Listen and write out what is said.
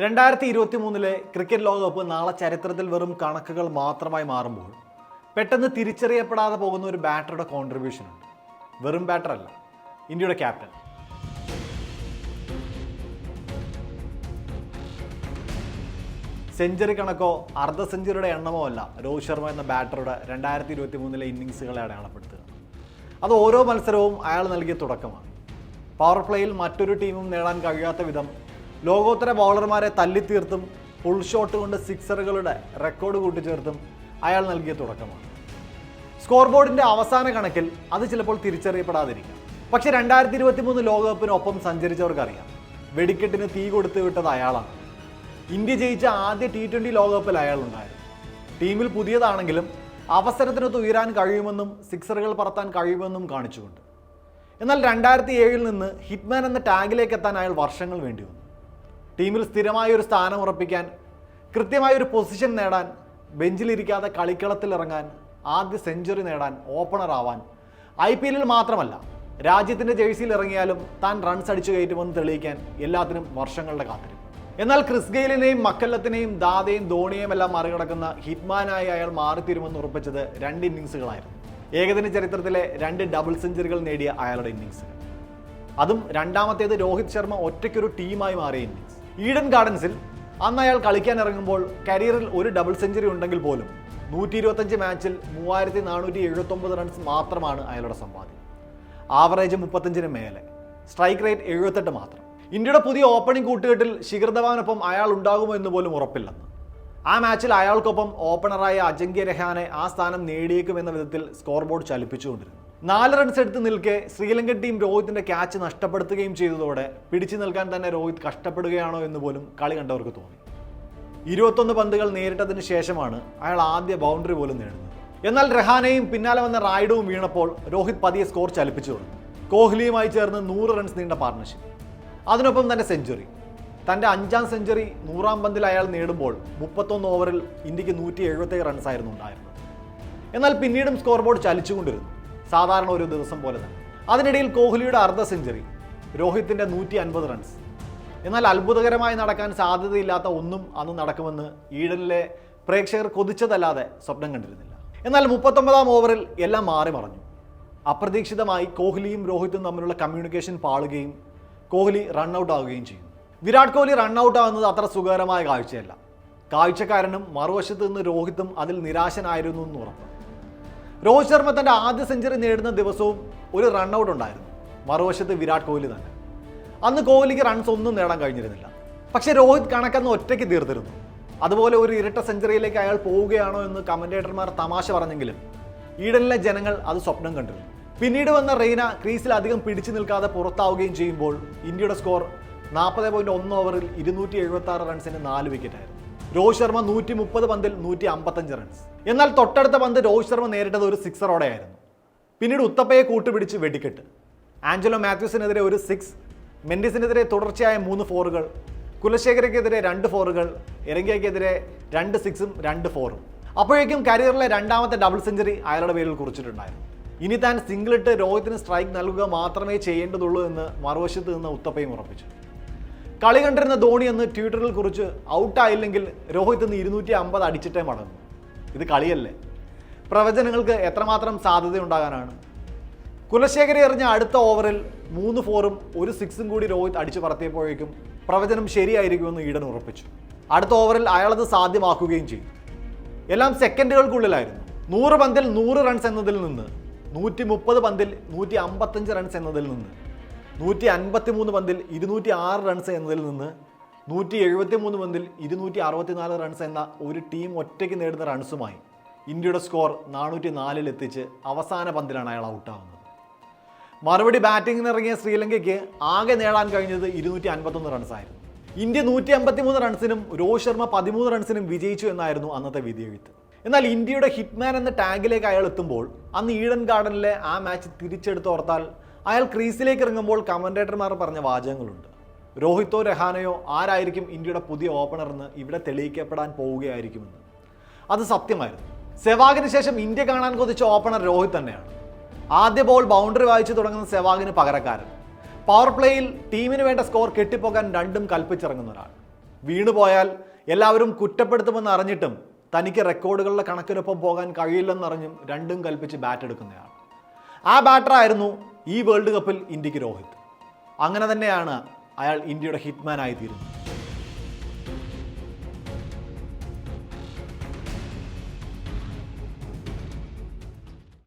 രണ്ടായിരത്തി ഇരുപത്തി മൂന്നിലെ ക്രിക്കറ്റ് ലോകകപ്പ് നാളെ ചരിത്രത്തിൽ വെറും കണക്കുകൾ മാത്രമായി മാറുമ്പോൾ പെട്ടെന്ന് തിരിച്ചറിയപ്പെടാതെ പോകുന്ന ഒരു ബാറ്ററുടെ കോൺട്രിബ്യൂഷൻ ഉണ്ട്. വെറും ബാറ്റർ അല്ല ഇന്ത്യയുടെ ക്യാപ്റ്റൻ സെഞ്ചുറി കണക്കോ അർദ്ധ സെഞ്ചുറിയുടെ എണ്ണമോ അല്ല രോഹിത് ശർമ്മ എന്ന ബാറ്ററുടെ രണ്ടായിരത്തി ഇരുപത്തി മൂന്നിലെ ഇന്നിങ്സുകളെ അടയാളപ്പെടുത്തുക. അത് ഓരോ മത്സരവും അയാൾ നൽകിയ തുടക്കമാണ്. പവർ പ്ലേയിൽ മറ്റൊരു ടീമും നേടാൻ കഴിയാത്ത വിധം ലോകോത്തര ബൗളർമാരെ തല്ലിത്തീർത്തും ഫുൾ ഷോട്ട് കൊണ്ട് സിക്സറുകളുടെ റെക്കോർഡ് കൂട്ടിച്ചേർത്തും അയാൾ നൽകിയ തുടക്കമാണ്. സ്കോർ ബോർഡിന്റെ അവസാന കണക്കിൽ അത് ചിലപ്പോൾ തിരിച്ചറിയപ്പെടാതിരിക്കാം. പക്ഷേ രണ്ടായിരത്തി ഇരുപത്തി മൂന്ന് ലോകകപ്പിനൊപ്പം സഞ്ചരിച്ചവർക്കറിയാം. വെടിക്കെട്ടിന് തീ കൊടുത്തു വിട്ടത് അയാളാണ്. ഇന്ത്യ ജയിച്ച ആദ്യ ടി ട്വന്റി ലോകകപ്പിൽ അയാളുണ്ടായിരുന്നു ടീമിൽ പുതിയതാണെങ്കിലും അവസരത്തിനൊത്ത് ഉയരാൻ കഴിയുമെന്നും സിക്സറുകൾ പറത്താൻ കഴിയുമെന്നും കാണിച്ചുകൊണ്ട്. എന്നാൽ രണ്ടായിരത്തി ഏഴിൽ നിന്ന് ഹിറ്റ്മാൻ എന്ന ടാഗിലേക്ക് എത്താൻ അയാൾ വർഷങ്ങൾ വേണ്ടി വന്നു ടീമിൽ സ്ഥിരമായ ഒരു സ്ഥാനം ഉറപ്പിക്കാൻ കൃത്യമായ ഒരു പൊസിഷൻ നേടാൻ ബെഞ്ചിലിരിക്കാതെ കളിക്കളത്തിൽ ഇറങ്ങാൻ ആദ്യ സെഞ്ചുറി നേടാൻ ഓപ്പണർ ആവാൻ. ഐ പി എല്ലിൽ മാത്രമല്ല രാജ്യത്തിന്റെ ജേഴ്സിയിൽ ഇറങ്ങിയാലും താൻ റൺസ് അടിച്ചു കയറ്റുമെന്ന് തെളിയിക്കാൻ എല്ലാത്തിനും വർഷങ്ങളുടെ കാത്തിരിപ്പ്. എന്നാൽ ക്രിസ് ഗെയിലിനെയും മക്കല്ലത്തിനെയും ദാദയും ധോണിയെയും എല്ലാം മറികടക്കുന്ന ഹിറ്റ്മാനായി അയാൾ മാറിത്തീരുമെന്ന് ഉറപ്പിച്ചത് രണ്ട് ഇന്നിങ്സുകളായിരുന്നു ഏകദിന ചരിത്രത്തിലെ രണ്ട് ഡബിൾ സെഞ്ചുറികൾ നേടിയ അയാളുടെ ഇന്നിങ്സ് അതും രണ്ടാമത്തേത് രോഹിത് ശർമ്മ ഒറ്റയ്ക്കൊരു ടീമായി മാറിയ ഇന്നിങ്സ് ഈഡൻ ഗാർഡൻസിൽ അന്ന് അയാൾ കളിക്കാൻ ഇറങ്ങുമ്പോൾ കരിയറിൽ ഒരു ഡബിൾ സെഞ്ചുറി ഉണ്ടെങ്കിൽ പോലും നൂറ്റി ഇരുപത്തഞ്ച് മാച്ചിൽ മൂവായിരത്തി നാനൂറ്റി എഴുപത്തൊമ്പത് റൺസ് മാത്രമാണ് അയാളുടെ സമ്പാദ്യം. ആവറേജ് മുപ്പത്തഞ്ചിന് മേലെ. സ്ട്രൈക്ക് റേറ്റ് എഴുപത്തെട്ട് മാത്രം. ഇന്ത്യയുടെ പുതിയ ഓപ്പണിംഗ് കൂട്ടുകെട്ടിൽ ശിഖർ ധവാനൊപ്പം അയാൾ ഉണ്ടാകുമോ എന്ന് പോലും ഉറപ്പില്ലെന്ന്. ആ മാച്ചിൽ അയാൾക്കൊപ്പം ഓപ്പണറായ അജങ്ക്യ രഹാനെ ആ സ്ഥാനം നേടിയേക്കുമെന്ന വിധത്തിൽ സ്കോർ ബോർഡ് ചലിപ്പിച്ചുകൊണ്ടിരുന്നു. നാല് റൺസ് എടുത്ത് നിൽക്കെ ശ്രീലങ്കൻ ടീം രോഹിത്തിന്റെ ക്യാച്ച് നഷ്ടപ്പെടുത്തുകയും ചെയ്തതോടെ പിടിച്ചു നിൽക്കാൻ തന്നെ രോഹിത് കഷ്ടപ്പെടുകയാണോ എന്ന് പോലും കളി കണ്ടവർക്ക് തോന്നി. ഇരുപത്തൊന്ന് പന്തുകൾ നേരിട്ടതിന് ശേഷമാണ് അയാൾ ആദ്യ ബൗണ്ടറി പോലും നേടുന്നത്. എന്നാൽ രഹാനെയും പിന്നാലെ വന്ന റായിഡുവും വീണപ്പോൾ രോഹിത് പതിയെ സ്കോർ ചലിപ്പിച്ചു തുടങ്ങി കോഹ്ലിയുമായി ചേർന്ന് നൂറ് റൺസ് നീണ്ട പാർട്ണർഷിപ്പ് അതിനൊപ്പം തന്നെ സെഞ്ചുറി തന്റെ അഞ്ചാം സെഞ്ചുറി നൂറാം പന്തിൽ അയാൾ നേടുമ്പോൾ മുപ്പത്തൊന്ന് ഓവറിൽ ഇന്ത്യയ്ക്ക് നൂറ്റി എഴുപത്തേഴ് റൺസ് ആയിരുന്നു ഉണ്ടായിരുന്നത്. എന്നാൽ പിന്നീടും സ്കോർ ബോർഡ് ചലിച്ചുകൊണ്ടിരുന്നു. സാധാരണ ഒരു ദിവസം പോലെ തന്നെ. അതിനിടയിൽ കോഹ്ലിയുടെ അർദ്ധ സെഞ്ചുറി രോഹിത്തിന്റെ നൂറ്റി അൻപത് റൺസ് എന്നാൽ അത്ഭുതകരമായി നടക്കാൻ സാധ്യതയില്ലാത്ത ഒന്നും അന്ന് നടക്കുമെന്ന് ഈഡനിലെ പ്രേക്ഷകർ കൊതിച്ചതല്ലാതെ സ്വപ്നം കണ്ടിരുന്നില്ല. എന്നാൽ മുപ്പത്തൊമ്പതാം ഓവറിൽ എല്ലാം മാറി മറഞ്ഞു. അപ്രതീക്ഷിതമായി കോഹ്ലിയും രോഹിത്തും തമ്മിലുള്ള കമ്മ്യൂണിക്കേഷൻ പാളുകയും കോഹ്ലി റൺ ഔട്ട് ആവുകയും ചെയ്യും വിരാട് കോഹ്ലി റൺ ഔട്ട് ആവുന്നത് അത്ര സുഖകരമായ കാഴ്ചയല്ല. കാഴ്ചക്കാരനും മറുവശത്ത് നിന്ന് രോഹിത്തും അതിൽ നിരാശനായിരുന്നു എന്ന് ഉറപ്പ് രോഹിത് ശർമ്മ തന്റെ ആദ്യ സെഞ്ചുറി നേടുന്ന ദിവസവും ഒരു റൺഔട്ട് ഉണ്ടായിരുന്നു. മറുവശത്ത് വിരാട് കോഹ്ലി തന്നെ. അന്ന് കോഹ്ലിക്ക് റൺസ് ഒന്നും നേടാൻ കഴിഞ്ഞിരുന്നില്ല. പക്ഷേ രോഹിത് കണക്കെന്ന് ഒറ്റയ്ക്ക് തീർത്തിരുന്നു. അതുപോലെ ഒരു ഇരട്ട സെഞ്ചുറിയിലേക്ക് അയാൾ പോവുകയാണോ എന്ന് കമന്റേറ്റർമാർ തമാശ പറഞ്ഞെങ്കിലും ഈഡനിലെ ജനങ്ങൾ അത് സ്വപ്നം കണ്ടിരുന്നു. പിന്നീട് വന്ന റെയ്ന ക്രീസിൽ അധികം പിടിച്ചു നിൽക്കാതെ പുറത്താവുകയും ചെയ്യുമ്പോൾ ഇന്ത്യയുടെ സ്കോർ നാൽപ്പത് പോയിന്റ് ഒന്ന് ഓവറിൽ ഇരുന്നൂറ്റി എഴുപത്തി ആറ് റൺസിന് നാല് വിക്കറ്റായിരുന്നു രോഹിത് ശർമ്മ നൂറ്റി മുപ്പത് പന്തിൽ നൂറ്റി അമ്പത്തഞ്ച് റൺസ് എന്നാൽ തൊട്ടടുത്ത പന്ത് രോഹിത് ശർമ്മ നേരിട്ടത് ഒരു സിക്സറോടെയായിരുന്നു പിന്നീട് ഉത്തപ്പയെ കൂട്ടുപിടിച്ച് വെടിക്കെട്ട്. ആഞ്ചലോ മാത്യൂസിനെതിരെ ഒരു സിക്സ് മെൻഡിസിനെതിരെ തുടർച്ചയായ മൂന്ന് ഫോറുകൾ കുലശേഖരയ്ക്കെതിരെ രണ്ട് ഫോറുകൾ ഇറങ്ങിയക്കെതിരെ രണ്ട് സിക്സും രണ്ട് ഫോറും അപ്പോഴേക്കും കരിയറിലെ രണ്ടാമത്തെ ഡബിൾ സെഞ്ചുറി അയാളുടെ പേരിൽ കുറിച്ചിട്ടുണ്ടായിരുന്നു. ഇനി താൻ സിംഗിളിട്ട് രോഹിത്തിന് സ്ട്രൈക്ക് നൽകുക മാത്രമേ ചെയ്യേണ്ടതുള്ളൂ എന്ന് മറുവശത്ത് നിന്ന് ഉത്തപ്പയും ഉറപ്പിച്ചു. കളി കണ്ടിരുന്ന ധോണി എന്ന് ട്വിറ്ററിൽ കുറിച്ച് ഔട്ടായില്ലെങ്കിൽ രോഹിത് ഇന്ന് ഇരുന്നൂറ്റി അമ്പത് അടിച്ചിട്ടേ മടങ്ങും. ഇത് കളിയല്ലേ? പ്രവചനങ്ങൾക്ക് എത്രമാത്രം സാധ്യതയുണ്ടാകാനാണ്? കുലശേഖരി എറിഞ്ഞ അടുത്ത ഓവറിൽ മൂന്ന് ഫോറും ഒരു സിക്സും കൂടി രോഹിത് അടിച്ചു പറത്തിയപ്പോഴേക്കും പ്രവചനം ശരിയായിരിക്കുമെന്ന് ഈഡൻ ഉറപ്പിച്ചു. അടുത്ത ഓവറിൽ അയാളത് സാധ്യമാക്കുകയും ചെയ്തു. എല്ലാം സെക്കൻഡുകൾക്കുള്ളിലായിരുന്നു. നൂറ് പന്തിൽ നൂറ് റൺസ് എന്നതിൽ നിന്ന് നൂറ്റി മുപ്പത് പന്തിൽ നൂറ്റി അമ്പത്തഞ്ച് റൺസ് എന്നതിൽ നിന്ന് നൂറ്റി അൻപത്തി മൂന്ന് പന്തിൽ ഇരുന്നൂറ്റി ആറ് റൺസ് എന്നതിൽ നിന്ന് നൂറ്റി എഴുപത്തി മൂന്ന് പന്തിൽ ഇരുന്നൂറ്റി അറുപത്തിനാല് റൺസ് എന്ന ഒരു ടീം ഒറ്റയ്ക്ക് നേടുന്ന റൺസുമായി ഇന്ത്യയുടെ സ്കോർ നാനൂറ്റി നാലിൽ എത്തിച്ച് അവസാന പന്തിലാണ് അയാൾ ഔട്ടാവുന്നത് മറുപടി ബാറ്റിംഗിന് ഇറങ്ങിയ ശ്രീലങ്കയ്ക്ക് ആകെ നേടാൻ കഴിഞ്ഞത് ഇരുന്നൂറ്റി അൻപത്തൊന്ന് റൺസായിരുന്നു ഇന്ത്യ നൂറ്റി അമ്പത്തി മൂന്ന് റൺസിനും രോഹിത് ശർമ്മ പതിമൂന്ന് റൺസിനും വിജയിച്ചു എന്നായിരുന്നു അന്നത്തെ വിധിയെഴുത്ത്. എന്നാൽ ഇന്ത്യയുടെ ഹിറ്റ്മാൻ എന്ന ടാഗിലേക്ക് അയാൾ എത്തുമ്പോൾ അന്ന് ഈഡൻ ഗാർഡനിലെ ആ മാച്ച് തിരിച്ചെടുത്തോർത്താൽ അയാൾ ക്രീസിലേക്ക് ഇറങ്ങുമ്പോൾ കമന്റേറ്റർമാർ പറഞ്ഞ വാചകങ്ങളുണ്ട്. രോഹിത്തോ രഹാനയോ ആരായിരിക്കും ഇന്ത്യയുടെ പുതിയ ഓപ്പണർ എന്ന് ഇവിടെ തെളിയിക്കപ്പെടാൻ പോവുകയായിരിക്കുമെന്ന്? അത് സത്യമായിരുന്നു. സെവാഗിന് ശേഷം ഇന്ത്യ കാണാൻ കൊതിച്ച ഓപ്പണർ രോഹിത് തന്നെയാണ്. ആദ്യ ബോൾ ബൗണ്ടറി വായിച്ചു തുടങ്ങുന്ന സെവാഗിന് പകരക്കാരൻ. പവർ പ്ലേയിൽ ടീമിന് വേണ്ട സ്കോർ കെട്ടിപ്പോകാൻ രണ്ടും കൽപ്പിച്ചിറങ്ങുന്ന ഒരാൾ. വീണുപോയാൽ എല്ലാവരും കുറ്റപ്പെടുത്തുമെന്ന് അറിഞ്ഞിട്ടും തനിക്ക് റെക്കോർഡുകളുടെ കണക്കിനൊപ്പം പോകാൻ കഴിയില്ലെന്നറിഞ്ഞും രണ്ടും കൽപ്പിച്ച് ബാറ്റ് എടുക്കുന്നയാൾ ആ ബാറ്ററായിരുന്നു ഈ വേൾഡ് കപ്പിൽ ഇന്ത്യയ്ക്ക് രോഹിത്. അങ്ങനെ തന്നെയാണ് അയാൾ ഇന്ത്യയുടെ ഹിറ്റ്മാനായി തീരുന്നത്